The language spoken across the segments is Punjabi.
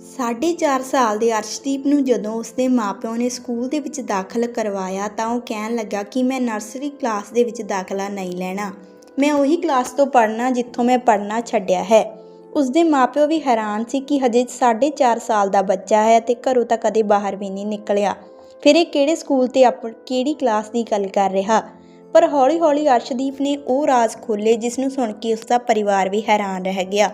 4.5 ਸਾਲ ਦੇ ਅਰਸ਼ਦੀਪ ਨੂੰ ਜਦੋਂ ਉਸਦੇ ਮਾਪਿਆਂ ਨੇ ਸਕੂਲ ਦੇ ਵਿੱਚ ਦਾਖਲ ਕਰਵਾਇਆ ਤਾਂ ਉਹ ਕਹਿਣ ਲੱਗਾ ਕਿ ਮੈਂ ਨਰਸਰੀ ਕਲਾਸ ਦੇ ਵਿੱਚ ਦਾਖਲਾ ਨਹੀਂ ਲੈਣਾ। ਮੈਂ ਉਹੀ ਕਲਾਸ ਤੋਂ ਪੜ੍ਹਨਾ ਜਿੱਥੋਂ ਮੈਂ ਪੜ੍ਹਨਾ ਛੱਡਿਆ ਹੈ। ਉਸਦੇ ਮਾਪਿਓ ਵੀ ਹੈਰਾਨ ਸੀ ਕਿ ਹਜੇ 4.5 ਸਾਲ ਦਾ ਬੱਚਾ ਹੈ ਤੇ ਘਰੋਂ ਤਾਂ ਕਦੇ ਬਾਹਰ ਵੀ ਨਹੀਂ ਨਿਕਲਿਆ। ਫਿਰ ਇਹ ਕਿਹੜੇ ਸਕੂਲ ਤੇ ਆਪ ਕਿਹੜੀ ਕਲਾਸ ਦੀ ਗੱਲ ਕਰ ਰਿਹਾ? ਪਰ ਹੌਲੀ-ਹੌਲੀ ਅਰਸ਼ਦੀਪ ਨੇ ਉਹ ਰਾਜ਼ ਖੋਲ੍ਹੇ ਜਿਸ ਨੂੰ ਸੁਣ ਕੇ ਉਸਦਾ ਪਰਿਵਾਰ ਵੀ ਹੈਰਾਨ ਰਹਿ ਗਿਆ।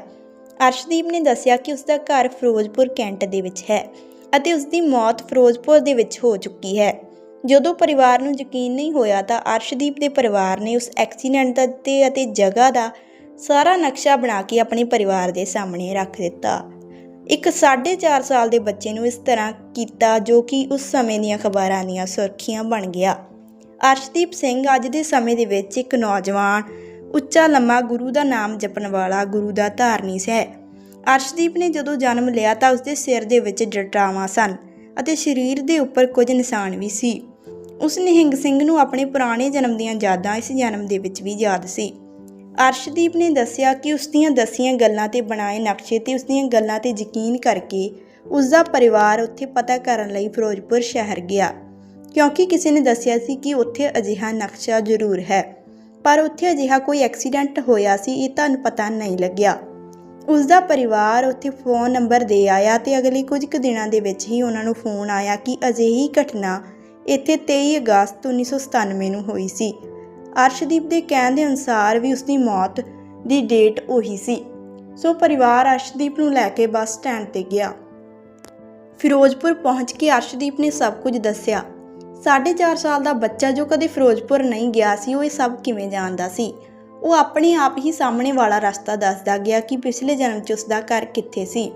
ਅਰਸ਼ਦੀਪ ਨੇ ਦੱਸਿਆ ਕਿ ਉਸਦਾ ਘਰ ਫਿਰੋਜ਼ਪੁਰ ਕੈਂਟ ਦੇ ਵਿੱਚ ਹੈ ਅਤੇ ਉਸਦੀ ਮੌਤ ਫਿਰੋਜ਼ਪੁਰ ਦੇ ਵਿੱਚ ਹੋ ਚੁੱਕੀ ਹੈ। ਜਦੋਂ ਪਰਿਵਾਰ ਨੂੰ ਯਕੀਨ ਨਹੀਂ ਹੋਇਆ ਤਾਂ ਅਰਸ਼ਦੀਪ ਦੇ ਪਰਿਵਾਰ ਨੇ ਉਸ ਐਕਸੀਡੈਂਟ ਦਾ ਤੇ ਅਤੇ ਜਗ੍ਹਾ ਦਾ ਸਾਰਾ ਨਕਸ਼ਾ ਬਣਾ ਕੇ ਆਪਣੇ ਪਰਿਵਾਰ ਦੇ ਸਾਹਮਣੇ ਰੱਖ ਦਿੱਤਾ। ਇੱਕ 4.5 ਸਾਲ ਦੇ ਬੱਚੇ ਨੂੰ ਇਸ ਤਰ੍ਹਾਂ ਕੀਤਾ ਜੋ ਕਿ ਉਸ ਸਮੇਂ ਦੀਆਂ ਖਬਰਾਂ ਦੀਆਂ ਸੁਰਖੀਆਂ ਬਣ ਗਿਆ। ਅਰਸ਼ਦੀਪ ਸਿੰਘ ਅੱਜ ਦੇ ਸਮੇਂ ਦੇ ਵਿੱਚ ਇੱਕ ਨੌਜਵਾਨ ਉੱਚਾ ਲੰਮਾ ਗੁਰੂ ਦਾ ਨਾਮ ਜਪਣ ਵਾਲਾ ਗੁਰੂ ਦਾ ਧਾਰਨੀ ਹੈ ਅਰਸ਼ਦੀਪ ਨੇ ਜਦੋਂ ਜਨਮ ਲਿਆ ਤਾਂ ਉਸਦੇ ਸਿਰ ਦੇ ਵਿੱਚ ਜਟਾਵਾਂ ਸਨ ਅਤੇ ਸਰੀਰ ਦੇ ਉੱਪਰ ਕੁਝ ਨਿਸ਼ਾਨ ਵੀ ਸੀ। ਉਸ ਨਿਹੰਗ ਸਿੰਘ ਨੂੰ ਆਪਣੇ ਪੁਰਾਣੇ ਜਨਮ ਦੀਆਂ ਯਾਦਾਂ ਇਸ ਜਨਮ ਦੇ ਵਿੱਚ ਵੀ ਯਾਦ ਸੀ। ਅਰਸ਼ਦੀਪ ਨੇ ਦੱਸਿਆ ਕਿ ਉਸ ਦੀਆਂ ਦਸੀਆਂ ਗੱਲਾਂ ਤੇ ਬਣਾਏ ਨਕਸ਼ੇ ਤੇ ਉਸ ਦੀਆਂ ਗੱਲਾਂ ਤੇ ਯਕੀਨ ਕਰਕੇ ਉਸ ਦਾ ਪਰਿਵਾਰ ਉੱਥੇ ਪਤਾ ਕਰਨ ਲਈ ਫਿਰੋਜ਼ਪੁਰ ਸ਼ਹਿਰ ਗਿਆ। ਕਿਉਂਕਿ ਕਿਸੇ ਨੇ ਦੱਸਿਆ ਸੀ ਕਿ ਉੱਥੇ ਅਜਿਹਾ ਨਕਸ਼ਾ ਜ਼ਰੂਰ ਹੈ। ਪਰ ਉੱਥੇ ਅਜਿਹਾ ਕੋਈ ਐਕਸੀਡੈਂਟ ਹੋਇਆ ਸੀ, ਇਹ ਤੁਹਾਨੂੰ ਪਤਾ ਨਹੀਂ ਲੱਗਿਆ। ਉਸ ਦਾ ਪਰਿਵਾਰ ਉੱਥੇ ਫੋਨ ਨੰਬਰ ਦੇ ਆਇਆ ਤੇ ਅਗਲੇ ਕੁਝ ਕੁ ਦਿਨਾਂ ਦੇ ਵਿੱਚ ਹੀ ਉਹਨਾਂ ਨੂੰ ਫੋਨ ਆਇਆ ਕਿ ਅਜਿਹੀ ਘਟਨਾ ਇੱਥੇ 23 ਅਗਸਤ 1997 ਨੂੰ ਹੋਈ ਸੀ। ਅਰਸ਼ਦੀਪ ਦੇ ਕਹਿਣ ਦੇ ਅਨੁਸਾਰ ਵੀ ਉਸ ਦੀ ਮੌਤ ਦੀ ਡੇਟ ਉਹੀ ਸੀ। ਸੋ ਪਰਿਵਾਰ ਅਰਸ਼ਦੀਪ ਨੂੰ ਲੈ ਕੇ ਬੱਸ ਸਟੈਂਡ ਤੇ ਗਿਆ। ਫਿਰੋਜ਼ਪੁਰ ਪਹੁੰਚ ਕੇ ਅਰਸ਼ਦੀਪ ਨੇ ਸਭ ਕੁਝ ਦੱਸਿਆ। 4.5 ਸਾਲ ਦਾ ਬੱਚਾ ਜੋ ਕਦੇ ਫਿਰੋਜ਼ਪੁਰ ਨਹੀਂ ਗਿਆ ਸੀ, ਉਹ ਇਹ ਸਭ ਕਿਵੇਂ ਜਾਣਦਾ ਸੀ? ਉਹ ਆਪਣੇ ਆਪ ਹੀ ਸਾਹਮਣੇ ਵਾਲਾ ਰਸਤਾ ਦੱਸਦਾ ਗਿਆ ਕਿ ਪਿਛਲੇ ਜਨਮ 'ਚ ਉਸ ਦਾ ਘਰ ਕਿੱਥੇ ਸੀ।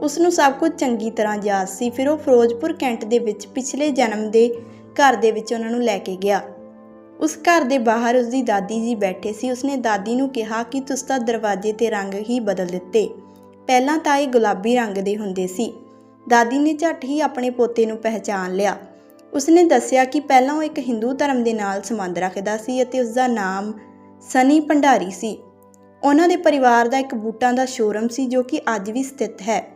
ਉਸ ਨੂੰ ਸਭ ਕੁਝ ਚੰਗੀ ਤਰ੍ਹਾਂ ਯਾਦ ਸੀ, ਫਿਰ ਉਹ ਫਿਰੋਜ਼ਪੁਰ ਕੈਂਟ ਦੇ ਵਿੱਚ ਪਿਛਲੇ ਜਨਮ ਦੇ ਘਰ ਦੇ ਵਿੱਚ ਉਹਨਾਂ ਨੂੰ ਲੈ ਕੇ ਗਿਆ। ਉਸ ਘਰ ਦੇ ਬਾਹਰ ਉਸ ਦੀ ਦਾਦੀ ਜੀ ਬੈਠੇ ਸੀ। ਉਸਨੇ ਦਾਦੀ ਨੂੰ ਕਿਹਾ ਕਿ ਤੁਸੀਂ ਤਾਂ ਦਰਵਾਜ਼ੇ ਤੇ ਰੰਗ ਹੀ ਬਦਲ ਦਿੱਤੇ। ਪਹਿਲਾਂ ਤਾਂ ਇਹ ਗੁਲਾਬੀ ਰੰਗ ਦੇ ਹੁੰਦੇ ਸੀ। ਦਾਦੀ ਨੇ ਝੱਟ ਹੀ ਆਪਣੇ ਪੋਤੇ ਨੂੰ ਪਹਿਚਾਨ ਲਿਆ। ਉਸਨੇ ਦੱਸਿਆ ਕਿ ਪਹਿਲਾਂ ਉਹ ਇੱਕ ਹਿੰਦੂ ਧਰਮ ਦੇ ਨਾਲ ਸੰਬੰਧ ਰੱਖਦਾ ਸੀ ਅਤੇ ਉਸ ਦਾ ਨਾਮ ਸਨੀ ਭੰਡਾਰੀ ਸੀ। ਉਹਨਾਂ ਦੇ ਪਰਿਵਾਰ ਦਾ ਇੱਕ ਬੂਟਾਂ ਦਾ ਸ਼ੋਰਮ ਸੀ ਜੋ ਕਿ ਅੱਜ ਵੀ ਸਥਿਤ ਹੈ।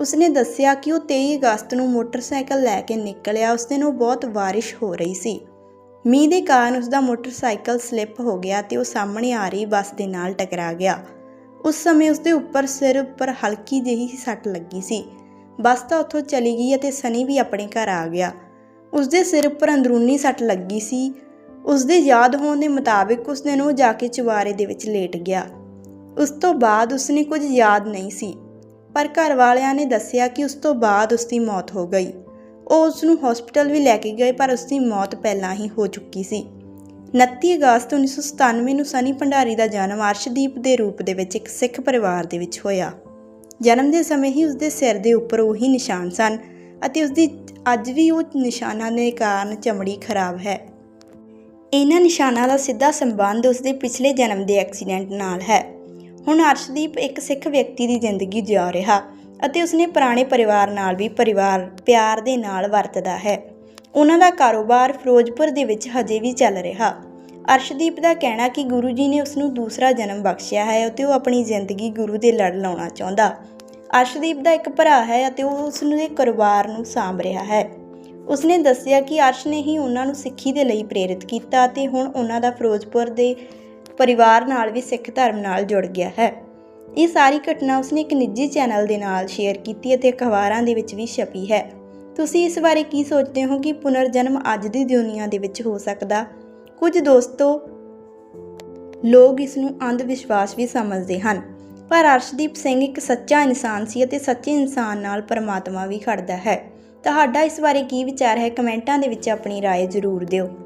ਉਸਨੇ ਦੱਸਿਆ ਕਿ ਉਹ 23 ਅਗਸਤ ਨੂੰ ਮੋਟਰਸਾਈਕਲ ਲੈ ਕੇ ਨਿਕਲਿਆ। ਉਸ ਦਿਨ ਉਹ ਬਹੁਤ ਬਾਰਿਸ਼ ਹੋ ਰਹੀ ਸੀ। ਮੀਂਹ ਦੇ ਕਾਰਨ ਉਸ ਦਾ ਮੋਟਰਸਾਈਕਲ ਸਲਿੱਪ ਹੋ ਗਿਆ ਤੇ ਉਹ ਸਾਹਮਣੇ ਆ ਰਹੀ ਬੱਸ ਦੇ ਨਾਲ ਟਕਰਾ ਗਿਆ। ਉਸ ਸਮੇਂ ਉਸ ਦੇ ਉੱਪਰ ਸਿਰ ਉੱਪਰ ਹਲਕੀ ਜਿਹੀ ਸੱਟ ਲੱਗੀ ਸੀ। ਬੱਸ ਤਾਂ ਉੱਥੋਂ ਚਲੀ ਗਈ ਅਤੇ ਸਨੀ ਵੀ ਆਪਣੇ ਘਰ ਆ ਗਿਆ। ਉਸ ਦੇ ਸਿਰ ਉੱਪਰ ਅੰਦਰੂਨੀ ਸੱਟ ਲੱਗੀ ਸੀ। ਉਸ ਦੇ ਯਾਦ ਹੋਣ ਦੇ ਮੁਤਾਬਿਕ ਉਸ ਦਿਨ ਉਹ ਜਾ ਕੇ ਚੁਬਾਰੇ ਦੇ ਵਿੱਚ ਲੇਟ ਗਿਆ। ਉਸ ਤੋਂ ਬਾਅਦ ਉਸਨੇ ਕੁਝ ਯਾਦ ਨਹੀਂ ਸੀ, ਪਰ ਘਰ ਵਾਲਿਆਂ ਨੇ ਦੱਸਿਆ ਕਿ ਉਸ ਤੋਂ ਬਾਅਦ ਉਸ ਦੀ ਮੌਤ ਹੋ ਗਈ। ਉਹ ਉਸ ਨੂੰ ਹਸਪੀਟਲ ਵੀ ਲੈ ਕੇ ਗਏ, ਪਰ ਉਸ ਦੀ ਮੌਤ ਪਹਿਲਾਂ ਹੀ ਹੋ ਚੁੱਕੀ ਸੀ। 29 ਅਗਸਤ 1997 ਨੂੰ ਸਨੀ ਭੰਡਾਰੀ ਦਾ ਜਨਮ ਅਰਸ਼ਦੀਪ ਦੇ ਰੂਪ ਦੇ ਵਿੱਚ ਇੱਕ ਸਿੱਖ ਪਰਿਵਾਰ ਦੇ ਵਿੱਚ ਹੋਇਆ। ਜਨਮ ਦੇ ਸਮੇਂ ਹੀ ਉਸ ਦੇ ਸਿਰ ਦੇ ਉੱਪਰ ਉਹੀ ਨਿਸ਼ਾਨ ਸਨ। ਅਤੇ ਉਸ ਦੀ ਅੱਜ ਵੀ ਉਹ ਨਿਸ਼ਾਨਾਂ ਦੇ ਕਾਰਨ ਚਮੜੀ ਖਰਾਬ ਹੈ। ਇਹਨਾਂ ਨਿਸ਼ਾਨਾਂ ਦਾ ਸਿੱਧਾ ਸੰਬੰਧ ਉਸ ਦੇ ਪਿਛਲੇ ਜਨਮ ਦੇ ਐਕਸੀਡੈਂਟ ਨਾਲ ਹੈ। ਹੁਣ ਅਰਸ਼ਦੀਪ ਇੱਕ ਸਿੱਖ ਵਿਅਕਤੀ ਦੀ ਜ਼ਿੰਦਗੀ ਜਿਉ ਰਿਹਾ ਅਤੇ ਉਸਨੇ ਪੁਰਾਣੇ ਪਰਿਵਾਰ ਨਾਲ ਵੀ ਪਰਿਵਾਰ, ਪਿਆਰ ਦੇ ਨਾਲ ਵਰਤਦਾ ਹੈ। ਉਹਨਾਂ ਦਾ ਕਾਰੋਬਾਰ ਫਿਰੋਜ਼ਪੁਰ ਦੇ ਵਿੱਚ ਹਜੇ ਵੀ ਚੱਲ ਰਿਹਾ। ਅਰਸ਼ਦੀਪ ਦਾ ਕਹਿਣਾ ਕਿ ਗੁਰੂ ਜੀ ਨੇ ਉਸ ਨੂੰ ਦੂਸਰਾ ਜਨਮ ਬਖਸ਼ਿਆ ਹੈ ਅਤੇ ਉਹ ਆਪਣੀ ਜ਼ਿੰਦਗੀ ਗੁਰੂ ਦੇ ਲੜ ਲਾਉਣਾ ਚਾਹੁੰਦਾ। ਅਰਸ਼ਦੀਪ ਦਾ ਇੱਕ ਭਰਾ ਹੈ ਅਤੇ ਉਹ ਉਸ ਨੂੰ ਦੇ ਕਾਰੋਬਾਰ ਨੂੰ ਸਾਂਭ ਰਿਹਾ ਹੈ। ਉਸਨੇ ਦੱਸਿਆ ਕਿ ਅਰਸ਼ ਨੇ ਹੀ ਉਹਨਾਂ ਨੂੰ ਸਿੱਖੀ ਦੇ ਲਈ ਪ੍ਰੇਰਿਤ ਕੀਤਾ ਅਤੇ ਹੁਣ ਉਹਨਾਂ ਦਾ ਫਿਰੋਜ਼ਪੁਰ ਦੇ ਪਰਿਵਾਰ ਨਾਲ ਵੀ ਸਿੱਖ ਧਰਮ ਨਾਲ ਜੁੜ ਗਿਆ ਹੈ। ਇਹ ਸਾਰੀ ਘਟਨਾ ਉਸਨੇ ਇੱਕ ਨਿੱਜੀ ਚੈਨਲ ਦੇ ਨਾਲ ਸ਼ੇਅਰ ਕੀਤੀ ਅਤੇ ਅਖਬਾਰਾਂ ਦੇ ਵਿੱਚ ਵੀ ਛਪੀ ਹੈ। ਤੁਸੀਂ ਇਸ ਬਾਰੇ ਕੀ ਸੋਚਦੇ ਹੋ ਕਿ ਪੁਨਰ ਜਨਮ ਅੱਜ ਦੀ ਦੁਨੀਆ ਦੇ ਵਿੱਚ ਹੋ ਸਕਦਾ? ਕੁਝ ਦੋਸਤੋ ਲੋਕ ਇਸ ਨੂੰ ਅੰਧ ਵਿਸ਼ਵਾਸ ਵੀ ਸਮਝਦੇ ਹਨ। ਪਰ ਅਰਸ਼ਦੀਪ ਸਿੰਘ ਇੱਕ ਸੱਚਾ ਇਨਸਾਨ ਸੀ ਅਤੇ ਸੱਚੇ ਇਨਸਾਨ ਨਾਲ ਪਰਮਾਤਮਾ ਵੀ ਖੜਦਾ ਹੈ ਤੁਹਾਡਾ ਇਸ ਬਾਰੇ ਕੀ ਵਿਚਾਰ ਹੈ ਕਮੈਂਟਾਂ ਦੇ ਵਿੱਚ ਆਪਣੀ رائے ਜ਼ਰੂਰ ਦਿਓ